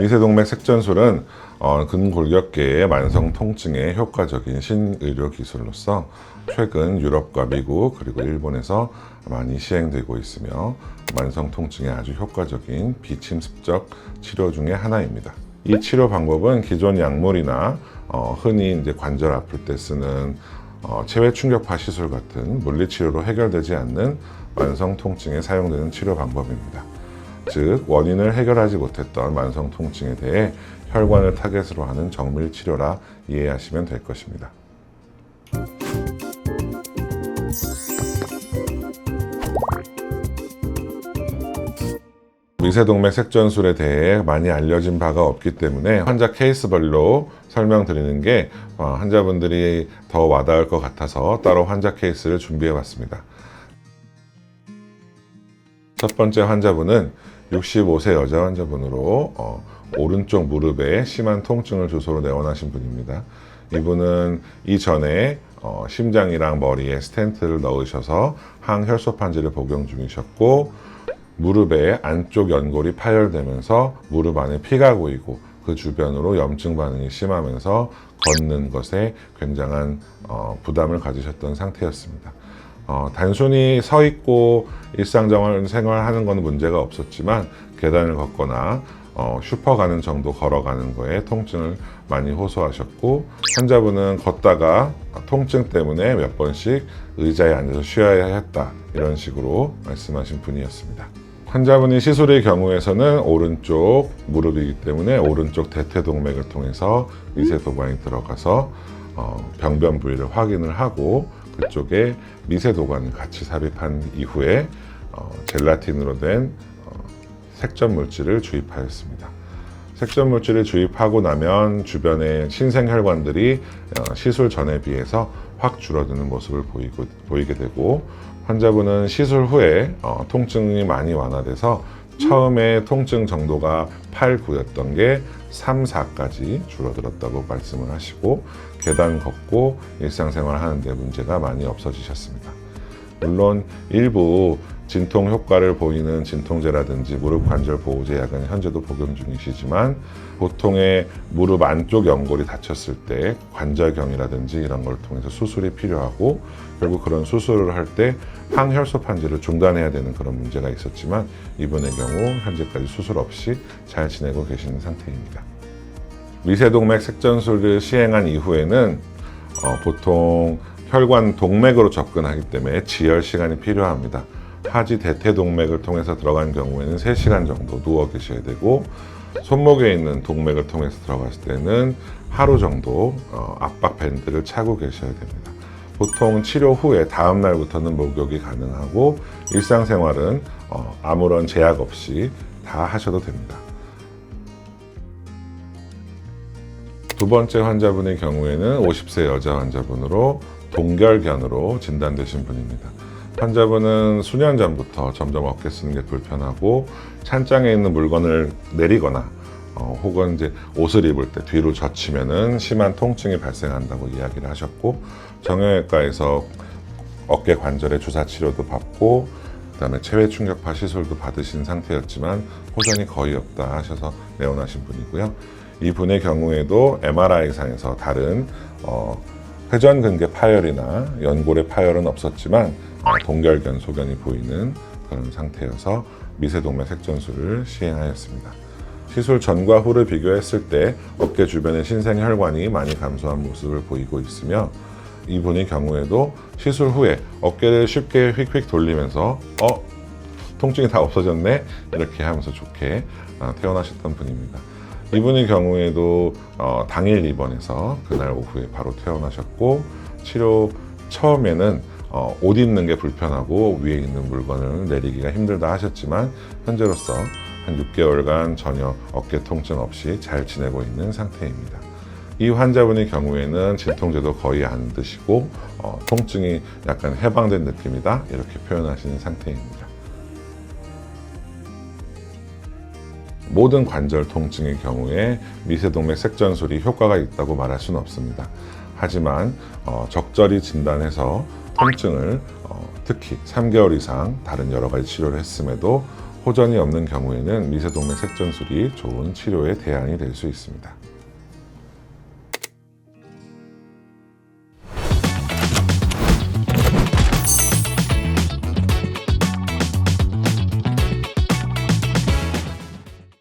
미세동맥 색전술은 어, 근골격계의 만성 통증에 효과적인 신의료 기술로서 최근 유럽과 미국 그리고 일본에서 많이 시행되고 있으며 만성 통증에 아주 효과적인 비침습적 치료 중의 하나입니다. 이 치료 방법은 기존 약물이나 어, 흔히 이제 관절 아플 때 쓰는 어, 체외 충격파 시술 같은 물리치료로 해결되지 않는 만성 통증에 사용되는 치료 방법입니다. 즉 원인을 해결하지 못했던 만성 통증에 대해 혈관을 타겟으로 하는 정밀 치료라 이해하시면 될 것입니다. 미세동맥 색전술에 대해 많이 알려진 바가 없기 때문에 환자 케이스별로 설명드리는 게 어, 환자분들이 더 와닿을 것 같아서 따로 환자 케이스를 준비해 봤습니다. 첫 번째 환자분은 65세 여자 환자분으로 어, 오른쪽 무릎에 심한 통증을 주소로 내원하신 분입니다. 이분은 이전에 어, 심장이랑 머리에 스텐트를 넣으셔서 항혈소 판지를 복용 중이셨고 무릎의 안쪽 연골이 파열되면서 무릎 안에 피가 고이고 그 주변으로 염증 반응이 심하면서 걷는 것에 굉장한 어, 부담을 가지셨던 상태였습니다. 어, 단순히 서 있고 일상생활 생활하는 건 문제가 없었지만 계단을 걷거나 어, 슈퍼 가는 정도 걸어가는 거에 통증을 많이 호소하셨고 환자분은 걷다가 통증 때문에 몇 번씩 의자에 앉아서 쉬어야 했다 이런 식으로 말씀하신 분이었습니다. 환자분이 시술의 경우에서는 오른쪽 무릎이기 때문에 오른쪽 대퇴동맥을 통해서 미세도관이 들어가서 어, 병변 부위를 확인을 하고 그쪽에 미세도관을 같이 삽입한 이후에 어, 젤라틴으로 된 어, 색전 물질을 주입하였습니다. 색전 물질을 주입하고 나면 주변의 신생 혈관들이 어, 시술 전에 비해서 확 줄어드는 모습을 보이고, 보이게 되고 환자분은 시술 후에 어, 통증이 많이 완화돼서 처음에 통증 정도가 8, 9였던 게 3, 4까지 줄어들었다고 말씀을 하시고 계단 걷고 일상생활 하는데 문제가 많이 없어지셨습니다. 물론 일부 진통 효과를 보이는 진통제라든지 무릎 관절 보호제 약은 현재도 복용 중이시지만 보통의 무릎 안쪽 연골이 다쳤을 때 관절경이라든지 이런 걸 통해서 수술이 필요하고 결국 그런 수술을 할 때 항혈소 판지를 중단해야 되는 그런 문제가 있었지만 이분의 경우 현재까지 수술 없이 잘 지내고 계시는 상태입니다. 미세동맥 색전술을 시행한 이후에는 어, 보통 혈관 동맥으로 접근하기 때문에 지혈 시간이 필요합니다. 하지 대퇴 동맥을 통해서 들어간 경우에는 3시간 정도 누워 계셔야 되고 손목에 있는 동맥을 통해서 들어갔을 때는 하루 정도 어, 압박 밴드를 차고 계셔야 됩니다. 보통 치료 후에 다음 날부터는 목욕이 가능하고 일상생활은 어, 아무런 제약 없이 다 하셔도 됩니다. 두 번째 환자분의 경우에는 50세 여자 환자분으로 동결견으로 진단되신 분입니다. 환자분은 수년 전부터 점점 어깨 쓰는 게 불편하고 찬장에 있는 물건을 내리거나 어, 혹은 이제 옷을 입을 때 뒤로 젖히면은 심한 통증이 발생한다고 이야기를 하셨고 정형외과에서 어깨 관절의 주사 치료도 받고 그다음에 체외 충격파 시술도 받으신 상태였지만 호전이 거의 없다 하셔서 내원하신 분이고요. 이분의 경우에도 MRI상에서 다른 어, 회전근개 파열이나 연골의 파열은 없었지만 어, 동결견 소견이 보이는 그런 상태여서 미세동맥 색전술을 시행하였습니다. 시술 전과 후를 비교했을 때 어깨 주변의 신생혈관이 많이 감소한 모습을 보이고 있으며 이분의 경우에도 시술 후에 어깨를 쉽게 휙휙 돌리면서 어 통증이 다 없어졌네 이렇게 하면서 좋게 어, 퇴원하셨던 분입니다. 이분의 경우에도 어, 당일 입원해서 그날 오후에 바로 퇴원하셨고 치료 처음에는 어, 옷 입는 게 불편하고 위에 있는 물건을 내리기가 힘들다 하셨지만 현재로서 한 6개월간 전혀 어깨 통증 없이 잘 지내고 있는 상태입니다. 이 환자분의 경우에는 진통제도 거의 안 드시고 어, 통증이 약간 해방된 느낌이다 이렇게 표현하시는 상태입니다. 모든 관절 통증의 경우에 미세동맥 색전술이 효과가 있다고 말할 수는 없습니다. 하지만 어, 적절히 진단해서 통증을 어, 특히 3개월 이상 다른 여러 가지 치료를 했음에도 호전이 없는 경우에는 미세동맥 색전술이 좋은 치료의 대안이 될 수 있습니다.